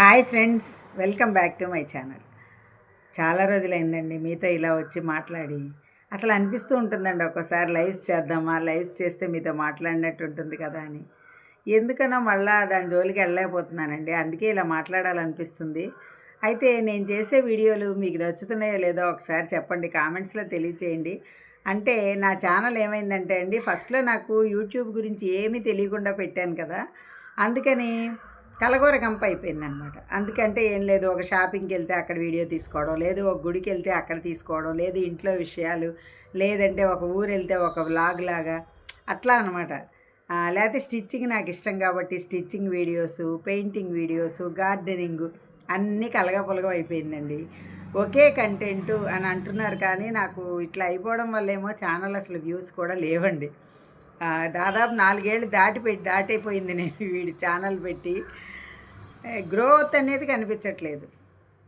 Hi friends welcome back to my channel. చాలా రోజులైందండి మీతో ఇలా వచ్చి మాట్లాడి. అసలు అనిపిస్తూ ఉంటుందండి ఒక్కోసారి లైవ్స్ చేద్దామా లైవ్స్ చేస్తే మీతో మాట్లాడినట్టు ఉంటుంది కదా అని. ఎందుకనో మళ్ళా దాని జోలికి వెళ్ళలేకపోతున్నానండి అందుకే ఇలా మాట్లాడాలనిపిస్తుంది. అయితే నేను చేసే వీడియోలు మీకు నచ్చుతున్నాయో లేదో ఒకసారి చెప్పండి కామెంట్స్లో తెలియచేయండి. అంటే నా ఛానల్ ఏమైందంటే అండి ఫస్ట్లో నాకు యూట్యూబ్ గురించి ఏమీ తెలియకుండా పెట్టాను కదా అందుకని కలగూర గంప అయిపోయింది అనమాట అందుకంటే ఏం లేదు ఒక షాపింగ్కి వెళ్తే అక్కడ వీడియో తీసుకోవడం లేదు ఒక గుడికి వెళ్తే అక్కడ తీసుకోవడం లేదు ఇంట్లో విషయాలు లేదంటే ఒక ఊరు వెళ్తే ఒక వ్లాగ్ లాగా అట్లా అనమాట. లేకపోతే స్టిచ్చింగ్ నాకు ఇష్టం కాబట్టి stitching videos painting videos gardening అన్నీ కలగపలగం అయిపోయిందండి. ఒకే కంటెంట్ అని అంటున్నారు కానీ నాకు ఇట్లా అయిపోవడం వల్ల ఏమో ఛానల్ అసలు వ్యూస్ కూడా లేవండి. దాదాపు నాలుగేళ్ళు దాటి పెట్టి నేను వీడి ఛానల్ పెట్టి. గ్రోత్ అనేది కనిపించట్లేదు.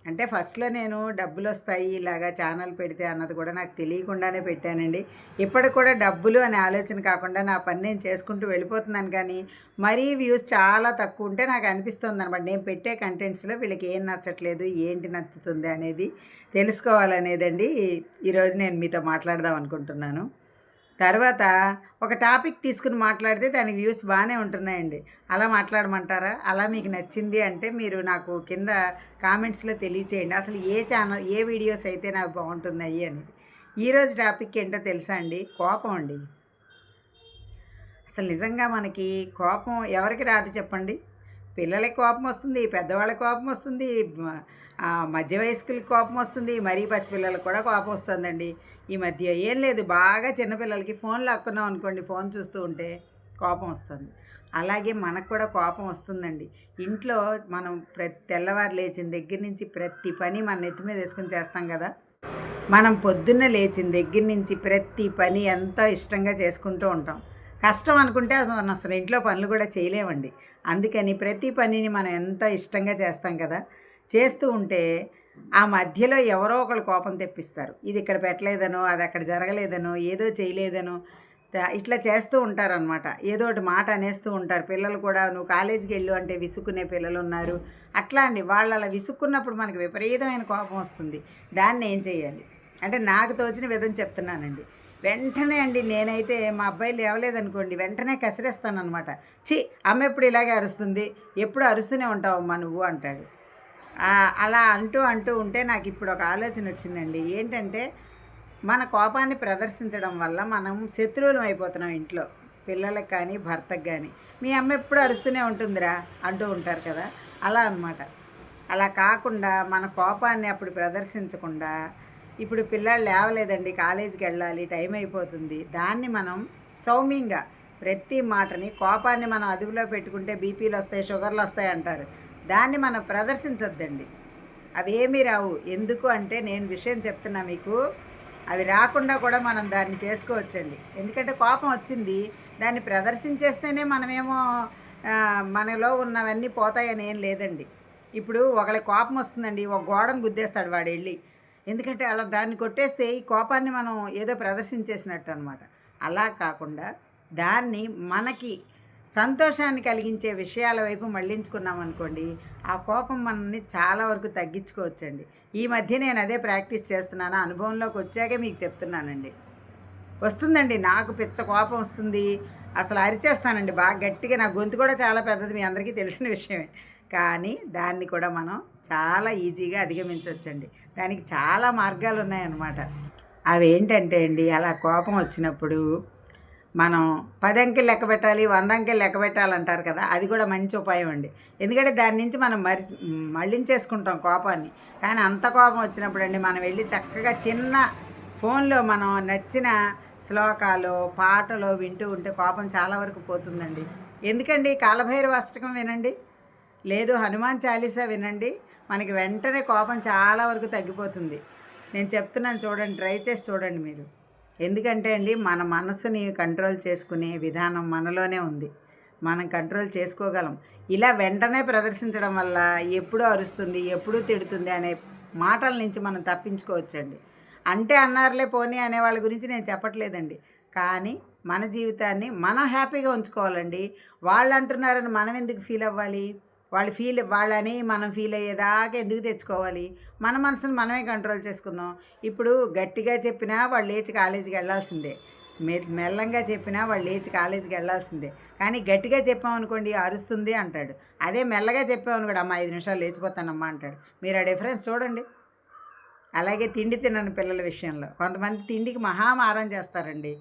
అంటే ఫస్ట్లో నేను డబ్బులు వస్తాయి ఇలాగా ఛానల్ పెడితే అన్నది కూడా నాకు తెలియకుండానే పెట్టానండి. ఇప్పటికి కూడా డబ్బులు అనే ఆలోచన కాకుండా నా పని నేను చేసుకుంటూ వెళ్ళిపోతున్నాను కానీ మరీ వ్యూస్ చాలా తక్కువ ఉంటే నాకు అనిపిస్తుంది అనమాట నేను పెట్టే కంటెంట్స్లో వీళ్ళకి ఏం నచ్చట్లేదు ఏంటి నచ్చుతుంది అనేది తెలుసుకోవాలనేదండి. ఈరోజు నేను మీతో మాట్లాడదాం అనుకుంటున్నాను. తర్వాత ఒక టాపిక్ తీసుకుని మాట్లాడితే దానికి వ్యూస్ బాగానే ఉంటున్నాయండి. అలా మాట్లాడమంటారా? అలా మీకు నచ్చింది అంటే మీరు నాకు కింద కామెంట్స్లో తెలియచేయండి. అసలు ఏ ఛానల్ ఏ వీడియోస్ అయితే నాకు బాగుంటున్నాయి అనేది. ఈరోజు టాపిక్ ఏంటో తెలుసా అండి? కోపం అండి. అసలు నిజంగా మనకి కోపం ఎవరికి రాదు చెప్పండి? పిల్లలకి కోపం వస్తుంది పెద్దవాళ్ళకి కోపం వస్తుంది మధ్య వయస్కులకి కోపం వస్తుంది మరీ పసిపిల్లలకు కూడా కోపం వస్తుందండి. ఈ మధ్య ఏం లేదు బాగా చిన్నపిల్లలకి ఫోన్ లాక్కున్నాం అనుకోండి ఫోన్ చూస్తూ ఉంటే కోపం వస్తుంది. అలాగే మనకు కూడా కోపం వస్తుందండి. ఇంట్లో మనం ప్రతి తెల్లవారు లేచిన దగ్గర నుంచి ప్రతి పని మన నెత్తి మీద వేసుకుని చేస్తాం కదా. మనం పొద్దున్న లేచిన దగ్గర నుంచి ప్రతి పని ఎంతో ఇష్టంగా చేసుకుంటూ ఉంటాం. కష్టం అనుకుంటే మనం అసలు ఇంట్లో పనులు కూడా చేయలేమండి. అందుకని ప్రతి పనిని మనం ఎంతో ఇష్టంగా చేస్తాం కదా. చేస్తూ ఉంటే ఆ మధ్యలో ఎవరో ఒకళ్ళు కోపం తెప్పిస్తారు. ఇది ఇక్కడ పెట్టలేదనో అది అక్కడ జరగలేదనో ఏదో చేయలేదనో ఇట్లా చేస్తూ ఉంటారనమాట ఏదో ఒకటి మాట అనేస్తూ ఉంటారు. పిల్లలు కూడా నువ్వు కాలేజీకి వెళ్ళు అంటే విసుక్కునే పిల్లలు ఉన్నారు. అట్లా అండి. వాళ్ళు అలా విసుక్కున్నప్పుడు మనకి విపరీతమైన కోపం వస్తుంది. దాన్ని ఏం చేయాలి? అంటే నాకు తోచిన విధం చెప్తున్నానండి. వెంటనే అండి నేనైతే మా అబ్బాయి లేవలేదనుకోండి వెంటనే కసిరేస్తానమాట ఛీ అమ్మ ఎప్పుడు ఇలాగే అరుస్తుంది? ఎప్పుడు అరుస్తూనే ఉంటావమ్మా నువ్వు అంటాడు. అలా అంటూ అంటూ ఉంటే నాకు ఇప్పుడు ఒక ఆలోచన వచ్చిందండి. ఏంటంటే మన కోపాన్ని ప్రదర్శించడం వల్ల మనం శత్రువులం అయిపోతున్నాం ఇంట్లో. పిల్లలకు కానీ భర్తకు కానీ. మీ అమ్మ ఎప్పుడు అరుస్తూనే ఉంటుందిరా అంటూ ఉంటారు కదా. అలా అన్నమాట. అలా కాకుండా మన కోపాన్ని అప్పుడు ప్రదర్శించకుండా ఇప్పుడు పిల్లలు లేవలేదండి కాలేజీకి వెళ్ళాలి టైం అయిపోతుంది. దాన్ని మనం సౌమ్యంగా ప్రతి మాటని కోపాన్ని మనం అదుపులో పెట్టుకుంటే బీపీలు వస్తాయి షుగర్లు వస్తాయి అంటారు. దాన్ని మనం ప్రదర్శించొద్దండి. అవి ఏమీ రావు. ఎందుకు అంటే నేను విషయం చెప్తున్నా మీకు. అవి రాకుండా కూడా మనం దాన్ని చేసుకోవచ్చండి. ఎందుకంటే కోపం వచ్చింది. దాన్ని ప్రదర్శించేస్తేనే మనమేమో మనలో ఉన్నవన్నీ పోతాయని ఏం లేదండి. ఇప్పుడు ఒకళ్ళ కోపం వస్తుందండి. ఒక గోడను గుద్దేస్తాడు వాడు వెళ్ళి. ఎందుకంటే అలా దాన్ని కొట్టేస్తే ఈ కోపాన్ని మనం ఏదో ప్రదర్శించేసినట్టు అనమాట అలా కాకుండా దాన్ని మనకి సంతోషాన్ని కలిగించే విషయాల వైపు మళ్ళించుకున్నాం అనుకోండి ఆ కోపం మనల్ని చాలా వరకు తగ్గించుకోవచ్చండి. ఈ మధ్య నేను అదే ప్రాక్టీస్ చేస్తున్నాను అనుభవంలోకి వచ్చాకే మీకు చెప్తున్నానండి. వస్తుందండి నాకు పిచ్చ కోపం వస్తుంది అసలు అరిచేస్తానండి బాగా గట్టిగా నా గొంతు కూడా చాలా పెద్దది మీ అందరికీ తెలిసిన విషయమే. కానీ దాన్ని కూడా మనం చాలా ఈజీగా అధిగమించవచ్చండి. దానికి చాలా మార్గాలు ఉన్నాయన్నమాట అవి ఏంటంటే అండి అలా కోపం వచ్చినప్పుడు మనం పది అంకెలు లెక్క పెట్టాలి వంద అంకెలు లెక్క పెట్టాలంటారు కదా అది కూడా మంచి ఉపాయం అండి. ఎందుకంటే దాని నుంచి మనం మరి మళ్ళించేసుకుంటాం కోపాన్ని. కానీ అంత కోపం వచ్చినప్పుడు అండి మనం వెళ్ళి చక్కగా చిన్న ఫోన్లో మనం నచ్చిన శ్లోకాలు పాటలు వింటూ ఉంటే కోపం చాలా వరకు పోతుందండి. ఎందుకండి? కాలభైరవ అష్టకం వినండి. లేదు హనుమాన్ చాలీసా వినండి. మనకి వెంటనే కోపం చాలా వరకు తగ్గిపోతుంది. నేను చెప్తున్నాను చూడండి ట్రై చేసి చూడండి మీరు. ఎందుకంటే అండి మన మనసుని కంట్రోల్ చేసుకునే విధానం మనలోనే ఉంది. మనం కంట్రోల్ చేసుకోగలం. ఇలా వెంటనే ప్రదర్శించడం వల్ల ఎప్పుడు అరుస్తుంది ఎప్పుడు తిడుతుంది అనే మాటల నుంచి మనం తప్పించుకోవచ్చండి. అంటే అన్నారులే పోనీ అనే వాళ్ళ గురించి నేను చెప్పట్లేదండి. కానీ మన జీవితాన్ని మనం హ్యాపీగా ఉంచుకోవాలండి. వాళ్ళు అంటున్నారని మనం ఎందుకు ఫీల్ అవ్వాలి? వాళ్ళు ఫీల్ వాళ్ళని మనం ఫీల్ అయ్యేదాకా ఎందుకు తెచ్చుకోవాలి? మన మనసును మనమే కంట్రోల్ చేసుకుందాం. ఇప్పుడు గట్టిగా చెప్పినా వాళ్ళు లేచి కాలేజీకి వెళ్ళాల్సిందే. మె మెల్లంగా చెప్పినా వాళ్ళు లేచి కాలేజీకి వెళ్ళాల్సిందే. కానీ గట్టిగా చెప్పామనుకోండి అరుస్తుంది అంటాడు. అదే మెల్లగా చెప్పామనుకోండి అమ్మ ఐదు నిమిషాలు లేచిపోతానమ్మా అంటాడు. మీరు ఆ డిఫరెన్స్ చూడండి. అలాగే తిండి తినని పిల్లల విషయంలో. కొంతమంది తిండికి మహామారం చేస్తారండి.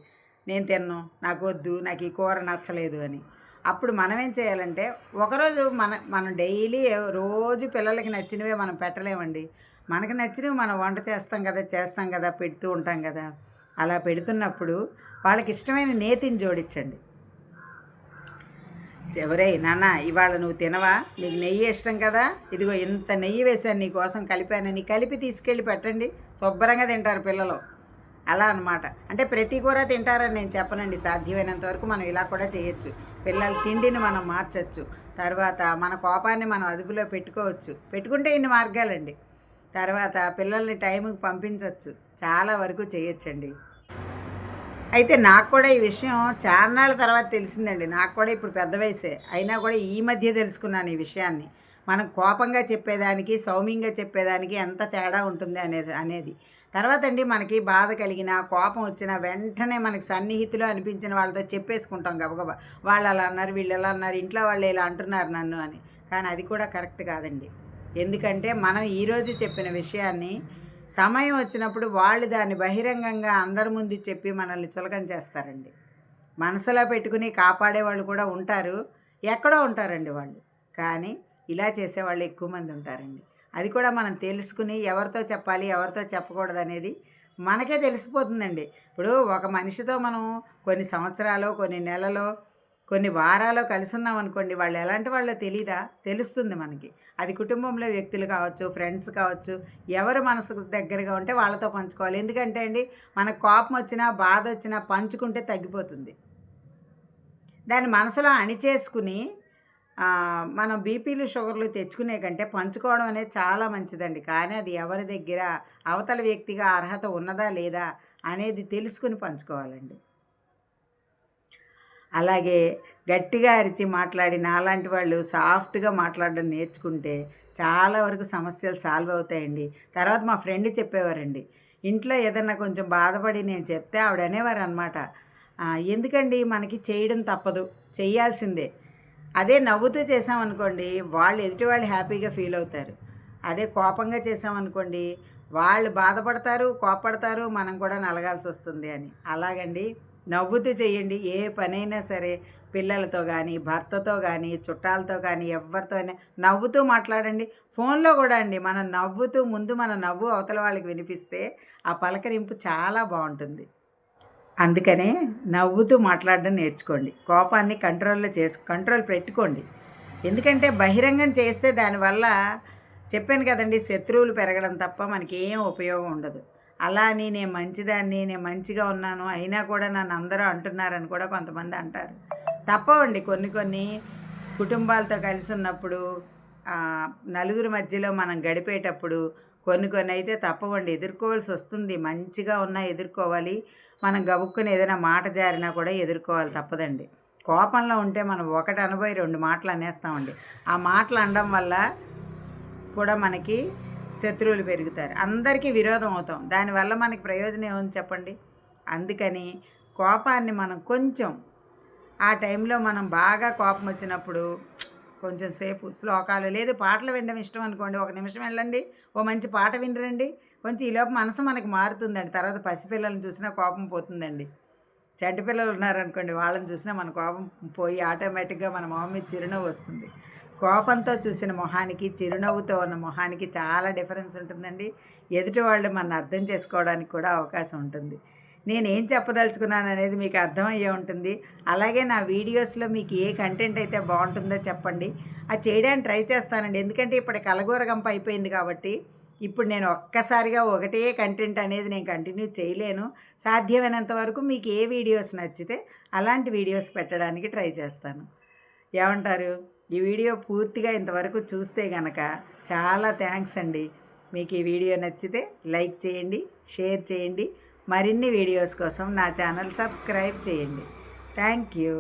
నేను తిన్ను నాకు వద్దు నాకు ఈ కూర నచ్చలేదు అని. అప్పుడు మనం ఏం చేయాలంటే ఒకరోజు మన మనం డైలీ రోజు పిల్లలకి నచ్చినవే మనం పెట్టలేమండి. మనకి నచ్చినవి మనం వంట చేస్తాం కదా చేస్తాం కదా పెడుతూ ఉంటాం కదా. అలా పెడుతున్నప్పుడు వాళ్ళకి ఇష్టమైన నేతిని జోడించండి. ఎవరే నాన్న ఇవాళ నువ్వు తినవా? నీకు నెయ్యి ఇష్టం కదా? ఇదిగో ఇంత నెయ్యి వేశాను నీ కోసం కలిపానని కలిపి తీసుకెళ్ళి పెట్టండి. శుభ్రంగా తింటారు పిల్లలు. అలా అనమాట అంటే ప్రతి కూర తింటారని నేను చెప్పనండి. సాధ్యమైనంత వరకు మనం ఇలా కూడా చేయొచ్చు. పిల్లల తిండిని మనం మార్చచ్చు. తర్వాత మన కోపాన్ని మనం అదుపులో పెట్టుకోవచ్చు. పెట్టుకుంటే ఇన్ని మార్గాలండి. తర్వాత పిల్లల్ని టైంకి పంపించవచ్చు చాలా వరకు చేయొచ్చండి. అయితే నాకు కూడా ఈ విషయం చాన్నాళ్ళ తర్వాత తెలిసిందండి. నాకు కూడా ఇప్పుడు పెద్ద వయసే. అయినా కూడా ఈ మధ్య తెలుసుకున్నాను ఈ విషయాన్ని. మనం కోపంగా చెప్పేదానికి సౌమ్యంగా చెప్పేదానికి ఎంత తేడా ఉంటుంది అనేది అనేది. తర్వాత అండి మనకి బాధ కలిగిన కోపం వచ్చిన వెంటనే మనకి సన్నిహితులు అనిపించిన వాళ్ళతో చెప్పేసుకుంటాం గబగబా. వాళ్ళు అలా అన్నారు వీళ్ళు ఎలా అన్నారు ఇంట్లో వాళ్ళు ఇలా అంటున్నారు నన్ను అని. కానీ అది కూడా కరెక్ట్ కాదండి. ఎందుకంటే మనం ఈరోజు చెప్పిన విషయాన్ని సమయం వచ్చినప్పుడు వాళ్ళు దాన్ని బహిరంగంగా అందరి ముందు చెప్పి మనల్ని చులకం చేస్తారండి. మనసులో పెట్టుకుని కాపాడే వాళ్ళు కూడా ఉంటారు. ఎక్కడో ఉంటారండి వాళ్ళు. కానీ ఇలా చేసేవాళ్ళు ఎక్కువ మంది ఉంటారండి. అది కూడా మనం తెలుసుకుని ఎవరితో చెప్పాలి ఎవరితో చెప్పకూడదు అనేది మనకే తెలిసిపోతుందండి. ఇప్పుడు ఒక మనిషితో మనం కొన్ని సంవత్సరాలు కొన్ని నెలలో కొన్ని వారాలు కలిసి ఉన్నాం అనుకోండి వాళ్ళు ఎలాంటి వాళ్ళో తెలీదా? తెలుస్తుంది మనకి. అది కుటుంబంలో వ్యక్తులు కావచ్చు ఫ్రెండ్స్ కావచ్చు ఎవరు మనసుకు దగ్గరగా ఉంటే వాళ్ళతో పంచుకోవాలి. ఎందుకంటే అండి మనకు కోపం వచ్చినా బాధ వచ్చినా పంచుకుంటే తగ్గిపోతుంది. దాన్ని మనసులో అణిచేసుకుని మనం బీపీలు షుగర్లు తెచ్చుకునే కంటే పంచుకోవడం అనేది చాలా మంచిదండి. కానీ అది ఎవరి దగ్గర అవతల వ్యక్తిగా అర్హత ఉన్నదా లేదా అనేది తెలుసుకుని పంచుకోవాలండి. అలాగే గట్టిగా అరిచి మాట్లాడి నాలాంటి వాళ్ళు సాఫ్ట్గా మాట్లాడడం నేర్చుకుంటే చాలా వరకు సమస్యలు సాల్వ్ అవుతాయండి. తర్వాత మా ఫ్రెండ్ చెప్పేవారండి ఇంట్లో ఏదన్నా కొంచెం బాధపడి నేను చెప్తే ఆవిడ అనేవారు అనమాట ఎందుకండి మనకి చేయడం తప్పదు చేయాల్సిందే అదే నవ్వుతూ చేసామనుకోండి వాళ్ళు ఎదుటి వాళ్ళు హ్యాపీగా ఫీల్ అవుతారు. అదే కోపంగా చేసామనుకోండి వాళ్ళు బాధపడతారు కోపడతారు మనం కూడా నలగాల్సి వస్తుంది అని. అలాగండి నవ్వుతూ చేయండి. ఏ పనైనా సరే పిల్లలతో కానీ భర్తతో కానీ చుట్టాలతో కానీ ఎవరితో అయినా నవ్వుతూ మాట్లాడండి. ఫోన్లో కూడా అండి మనం నవ్వుతూ ముందు మన నవ్వు అవతల వాళ్ళకి వినిపిస్తే ఆ పలకరింపు చాలా బాగుంటుంది. అందుకనే నవ్వుతూ మాట్లాడడం నేర్చుకోండి. కోపాన్ని కంట్రోల్లో చేసు కంట్రోల్ పెట్టుకోండి. ఎందుకంటే బహిరంగం చేస్తే దానివల్ల చెప్పాను కదండి శత్రువులు పెరగడం తప్ప మనకి ఏం ఉపయోగం ఉండదు. అలా అని నేను మంచిదాన్ని నేను మంచిగా ఉన్నాను అయినా కూడా నన్ను అందరూ అంటున్నారని కూడా కొంతమంది అంటారు. తప్పవండి కొన్ని కొన్ని కుటుంబాలతో కలిసి ఉన్నప్పుడు నలుగురి మధ్యలో మనం గడిపేటప్పుడు కొన్ని కొన్ని అయితే తప్పవండి. ఎదుర్కోవాల్సి వస్తుంది. మంచిగా ఉన్నా ఎదుర్కోవాలి. మనం గబుక్కుని ఏదైనా మాట జారినా కూడా ఎదుర్కోవాలి తప్పదండి. కోపంలో ఉంటే మనం ఒకటి అనుభవి రెండు మాటలు అనేస్తామండి. ఆ మాటలు అనడం వల్ల కూడా మనకి శత్రువులు పెరుగుతారు. అందరికీ విరోధం అవుతాం. దానివల్ల మనకి ప్రయోజనం ఏముంది చెప్పండి? అందుకని కోపాన్ని మనం కొంచెం ఆ టైంలో మనం బాగా కోపం వచ్చినప్పుడు కొంచెం సేపు శ్లోకాలు లేదు పాటలు వినడం ఇష్టం అనుకోండి. ఒక నిమిషం వెళ్ళండి ఓ మంచి పాట వినరండి. కొంచెం ఈలోపు మనసు మనకు మారుతుందండి. తర్వాత పసిపిల్లలను చూసినా కోపం పోతుందండి. చెడ్డ పిల్లలు ఉన్నారనుకోండి వాళ్ళని చూసినా మన కోపం పోయి ఆటోమేటిక్గా మన మొహం మీద చిరునవ్వు వస్తుంది. కోపంతో చూసిన మొహానికి చిరునవ్వుతో ఉన్న మొహానికి చాలా డిఫరెన్స్ ఉంటుందండి. ఎదుటి వాళ్ళు మన అర్థం చేసుకోవడానికి కూడా అవకాశం ఉంటుంది. నేను ఏం చెప్పదలుచుకున్నాను అనేది మీకు అర్థమయ్యే ఉంటుంది. అలాగే నా వీడియోస్లో మీకు ఏ కంటెంట్ అయితే బాగుంటుందో చెప్పండి. అది చేయడానికి ట్రై చేస్తానండి. ఎందుకంటే ఇప్పుడు కలగూరగంప అయిపోయింది కాబట్టి ఇప్పుడు నేను ఒక్కసారిగా ఒకటే కంటెంట్ అనేది నేను కంటిన్యూ చేయలేను. సాధ్యమైనంత వరకు మీకు ఏ వీడియోస్ నచ్చితే అలాంటి వీడియోస్ పెట్టడానికి ట్రై చేస్తాను. ఏమంటారు? ఈ వీడియో పూర్తిగా ఇంతవరకు చూస్తే గనక చాలా థ్యాంక్స్ అండి. మీకు ఈ వీడియో నచ్చితే లైక్ చేయండి షేర్ చేయండి. మరిన్ని వీడియోస్ కోసం నా ఛానల్ సబ్స్క్రైబ్ చేయండి. Thank you